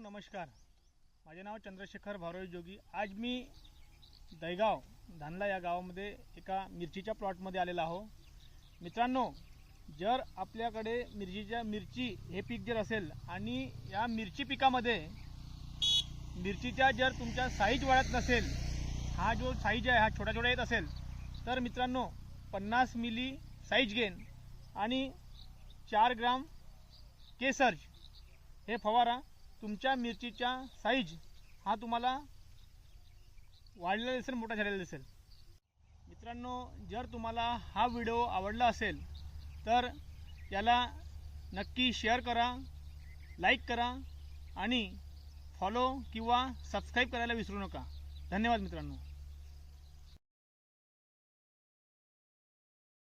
नमस्कार. माझे नाव चंद्रशेखर भारोई जोगी. आज मी दैगाव धानला या गावामध्ये एका मिरचीच्या प्लॉटमध्ये आलेला आहो. मित्रांनो जर आपल्याकडे मिरचीच्या मिरची हे पीक जर असेल आणि या मिरची पिकामध्ये मिरचीच्या जर तुमच्या साईज वाढत नसेल हा जो साईज आहे हा छोटा छोटा येत असेल तर मित्रांनो पन्नास मिली साईज गेन आणि चार ग्राम केसर्ज हे फवारा. तुमच्या मिरचीच्या साईज हा तुम्हाला वाढलेला दिसेल मोठा झालेला दिसेल. मित्रांनो जर तुम्हाला हा व्हिडिओ आवडला असेल तर याला नक्की शेअर करा लाईक करा आणि फॉलो किंवा सबस्क्राईब करायला विसरू नका. धन्यवाद मित्रांनो.